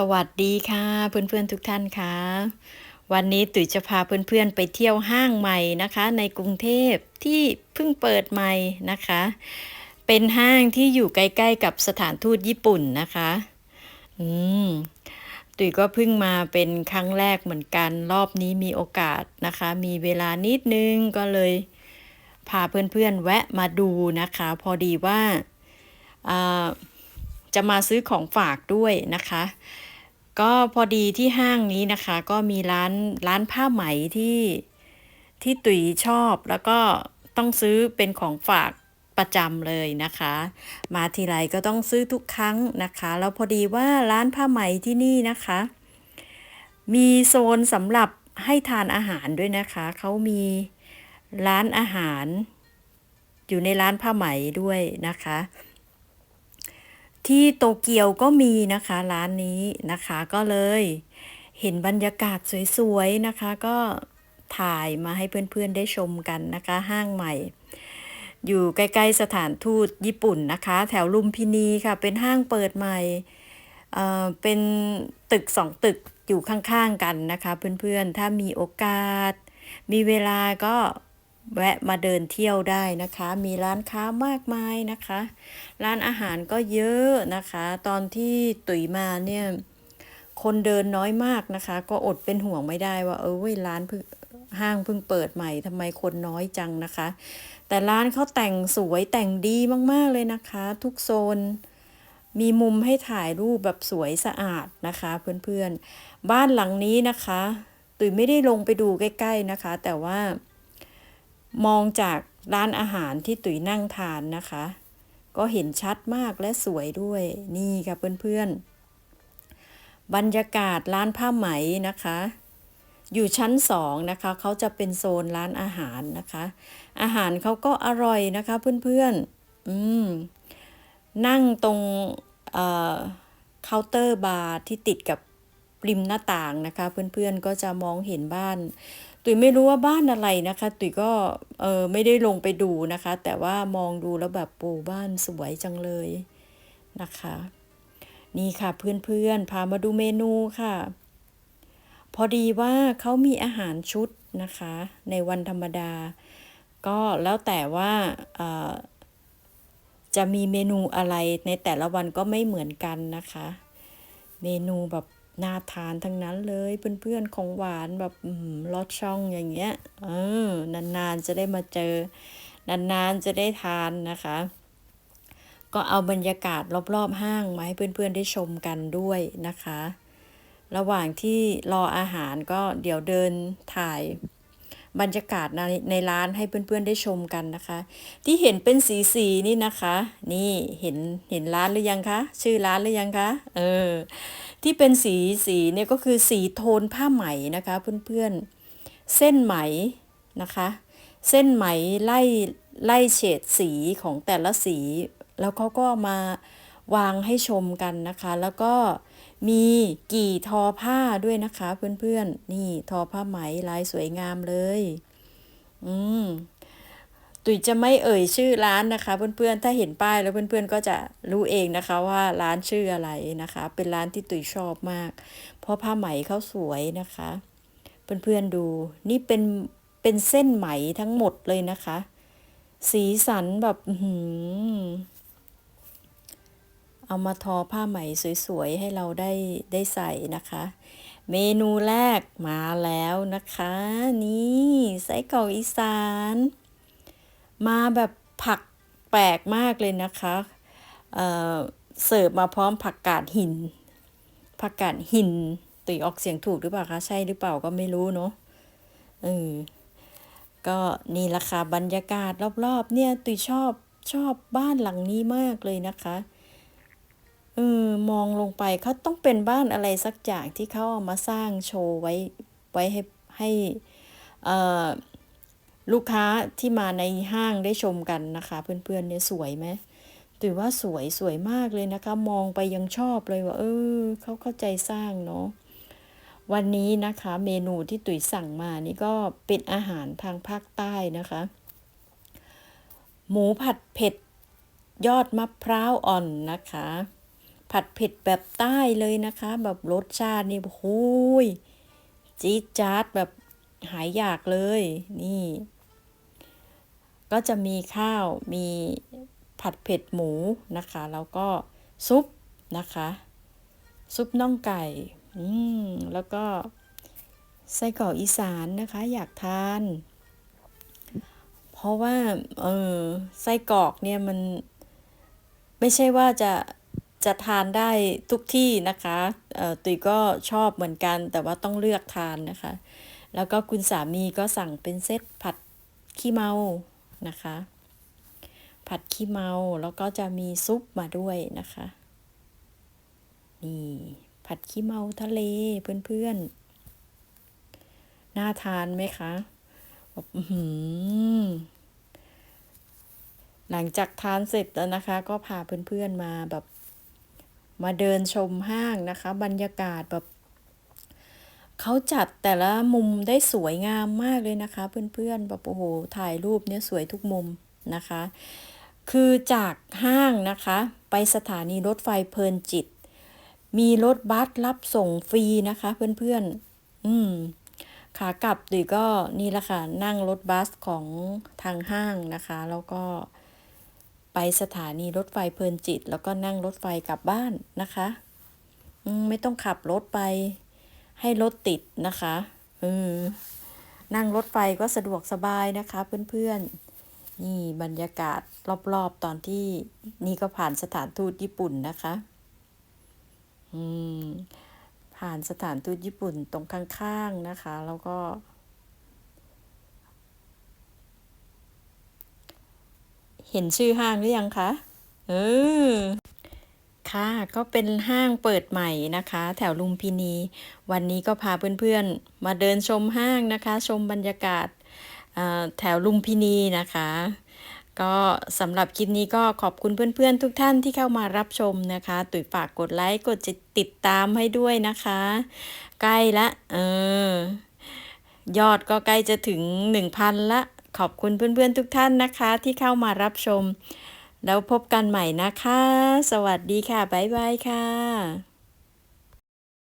สวัสดีค่ะเพื่อนๆทุกท่านค่ะ วันนี้ตุ๋ยจะพาเพื่อนๆไปเที่ยวห้างใหม่นะคะ ในกรุงเทพที่เพิ่งเปิดใหม่นะคะ เป็นห้างที่อยู่ใกล้ๆกับสถานทูตญี่ปุ่นนะคะ อืมตุ๋ยก็เพิ่งมาเป็นครั้งแรกเหมือนกัน รอบนี้มีโอกาสนะคะ มีเวลานิดนึงก็เลย พาเพื่อนๆแวะมาดูนะคะ พอดีว่าอ่าจะมาซื้อของฝากด้วยนะคะ ก็พอดีที่ห้างนี้นะคะ ก็มีร้านร้านผ้าไหมที่ที่ตุ๋ยชอบแล้วก็ต้องซื้อเป็นของฝากประจำเลยนะคะ มาทีไรก็ต้องซื้อทุกครั้งนะคะ แล้วพอดีว่าร้านผ้าไหมที่นี่นะคะ มีโซนสำหรับให้ทานอาหารด้วยนะคะ เขามีร้านอาหาร อยู่ในร้านผ้าไหมด้วยนะคะ ที่โตเกียวก็มีนะคะร้านนี้นะคะก็เลยเห็นบรรยากาศสวยๆนะคะ ก็ถ่ายมาให้เพื่อนๆได้ชมกันนะคะ ห้างใหม่ อยู่ใกล้ๆสถานทูตญี่ปุ่นนะคะ แถวลุมพินีค่ะ เป็นห้างเปิดใหม่เออเป็นตึกสองตึกอยู่ข้างๆกันนะคะ เพื่อนๆถ้ามีโอกาส มีเวลาก็ แวะมาเดินเที่ยวได้นะคะ มีร้านค้ามากมายนะคะ ร้านอาหารก็เยอะนะคะ ตอนที่ตุ๋ยมาเนี่ยคนเดินน้อยมากนะคะ ก็อดเป็นห่วงไม่ได้ว่าเออว้ร้านเพิ่งห้างเพิ่งเปิดใหม่ทำไมคนน้อยจังนะคะ แต่ร้านเขาแต่งสวยแต่งดีมากๆเลยนะคะ ทุกโซนมีมุมให้ถ่ายรูปแบบสวยสะอาดนะคะ เพื่อนๆ บ้านหลังนี้นะคะตุ๋ยไม่ได้ลงไปดูใกล้ ๆนะคะ แต่ว่า มองจากร้านอาหารที่ตุ๋ยนั่งทานนะคะ ก็เห็นชัดมากและสวยด้วยนี่ค่ะเพื่อนๆ บรรยากาศร้านผ้าไหมนะคะ อยู่ชั้นสองนะคะเขาจะเป็นโซนร้านอาหารนะคะ อาหารเขาก็อร่อยนะคะเพื่อนๆอืมนั่งตรงเอ่อเคาน์เตอร์บาร์ที่ติดกับริมหน้าต่างนะคะ เพื่อนๆก็จะมองเห็นบ้าน ตุ๋ยไม่รู้ว่าบ้านอะไรนะคะ ตุ๋ยก็เออไม่ได้ลงไปดูนะคะ แต่ว่ามองดูแล้วแบบปูบ้านสวยจังเลยนะคะ นี่ค่ะเพื่อนๆพามาดูเมนูค่ะ พอดีว่าเขามีอาหารชุดนะคะ ในวันธรรมดา ก็แล้วแต่ว่าจะมีเมนูอะไรในแต่ละวันก็ไม่เหมือนกันนะคะ เมนูแบบ น่าทานทั้งนั้นเลยเพื่อนๆของหวานแบบลอดช่องอย่างเงี้ยเออนานๆจะได้มาเจอ นานๆจะได้ทานนะคะ ก็เอาบรรยากาศรอบๆห้างมาให้เพื่อนๆได้ชมกันด้วยนะคะ ระหว่างที่รออาหารก็เดี๋ยวเดินถ่าย บรรยากาศในในร้านให้เพื่อนๆได้ชมกันนะคะ ที่เห็นเป็นสีสีๆนี่นะคะ นี่เห็นเห็นร้านหรือยังคะชื่อร้านหรือยังคะเออที่เป็นสีสีเนี่ยก็คือสีโทนผ้าไหมนะคะ เพื่อนๆ เส้นไหมนะคะ เส้นไหมไล่ไล่เฉดสีของแต่ละสี แล้วเขาก็มา วางให้ชมกันนะคะ แล้วก็มีกี่ทอผ้าด้วยนะคะ เพื่อนๆ นี่ทอผ้าไหมลายสวยงามเลย อืมตุ๋ยจะไม่เอ่ยชื่อร้านนะคะ เพื่อนๆ ถ้าเห็นป้ายแล้วเพื่อนๆ ก็จะรู้เองนะคะว่าร้านชื่ออะไรนะคะ เป็นร้านที่ตุ๋ยชอบมาก เพราะผ้าไหมเขาสวยนะคะ เพื่อนๆดู นี่เป็นเป็นเส้นไหมทั้งหมดเลยนะคะ สีสันแบบหือ เอามาทอผ้าไหมสวยๆ ให้เราได้ได้ใส่นะคะ เมนูแรกมาแล้วนะคะ นี่ไส้กรอกอีสาน มาแบบผักแปลกมากเลยนะคะเเสิร์ฟมาพร้อมผักกาดหิน ผักกาดหินตุยออกเสียงถูกหรือเปล่าคะใช่หรือเปล่าก็ไม่รู้เนาะเออก็นี่ละค่ะบรรยากาศรอบๆ เนี่ยตุยชอบชอบบ้านหลังนี้มากเลยนะคะ เออมองลงไปเขาต้องเป็นบ้านอะไรสักอย่างที่เขาเอามาสร้างโชว์ไว้ไว้ให้ให้ลูกค้าที่มาในห้างได้ชมกันนะคะ เพื่อนๆเนี่ยสวยไหมถือว่าสวยสวยมากเลยนะคะ มองไปยังชอบเลยว่า เออเขาเข้าใจสร้างเนาะวันนี้นะคะ เมนูที่ตุ๋ยสั่งมานี่ก็เป็นอาหารทางภาคใต้นะคะ หมูผัดเผ็ดยอดมะพร้าวอ่อนนะคะ ผัดเผ็ดแบบใต้เลยนะคะ แบบรสชาตินี่โอ้ยจี๊ดจ๊าดแบบหายอยากเลย นี่ ก็จะมีข้าวมีผัดเผ็ดหมูนะคะ แล้วก็ซุปนะคะ ซุปน่องไก่ อืมแล้วก็ไส้กรอกอีสานนะคะ อยากทาน เพราะว่า เออไส้กรอกเนี่ยมัน ไม่ใช่ว่าจะ จะทานได้ทุกที่นะคะตุยก็ชอบเหมือนกัน แต่ว่าต้องเลือกทานนะคะ แล้วก็คุณสามีก็สั่งเป็นเซตผัดขี้เมานะคะ ผัดขี้เมาแล้วก็จะมีซุปมาด้วยนะคะนี่ผัดขี้เมาทะเลเพื่อนๆ น่าทานไหมคะแบบอื้อหือหลังจากทานเสร็จแล้วนะคะ ก็พาเพื่อนๆมาแบบ มาเดินชมห้างนะคะ บรรยากาศแบบเขาจัดแต่ละมุมได้สวยงามมากเลยนะคะ เพื่อนๆแบบโอ้โหถ่ายรูปเนี่ยสวยทุกมุมนะคะ คือจากห้างนะคะ ไปสถานีรถไฟเพลินจิต มีรถบัสรับส่งฟรีนะคะ เพื่อนๆ อืมขากลับดิก็นี่แหละค่ะนั่งรถบัสของทางห้างนะคะ แล้วก็ ไปสถานีรถไฟเพลินจิต แล้วก็นั่งรถไฟกลับบ้านนะคะไม่ต้องขับรถไป ให้รถติดนะคะนั่งรถไฟก็สะดวกสบายนะคะเพื่อนๆ นี่บรรยากาศรอบๆตอนที่นี่ก็ผ่านสถานทูตญี่ปุ่นนะคะอืมผ่านสถานทูตญี่ปุ่นตรงข้างๆนะคะ แล้วก็ เห็นชื่อห้างหรือยังคะ เออ ค่ะก็เป็นห้างเปิดใหม่นะคะ แถวลุมพินี วันนี้ก็พาเพื่อนๆ มาเดินชมห้างนะคะ ชมบรรยากาศาแถวลุมพินีนะคะ ก็สำหรับคลิปนี้ก็ขอบคุณเพื่อนๆ ทุกท่านที่เข้ามารับชมนะคะ ตุ๋ยฝากกดไลค์กดติดตามให้ด้วยนะคะ ใกล้ละเออยอดก็ใกล้จะถึง 1,000ละ ขอบคุณเพื่อนๆทุกท่านนะคะ ที่เข้ามารับชม แล้วพบกันใหม่นะคะ สวัสดีค่ะ บ๊ายบายค่ะ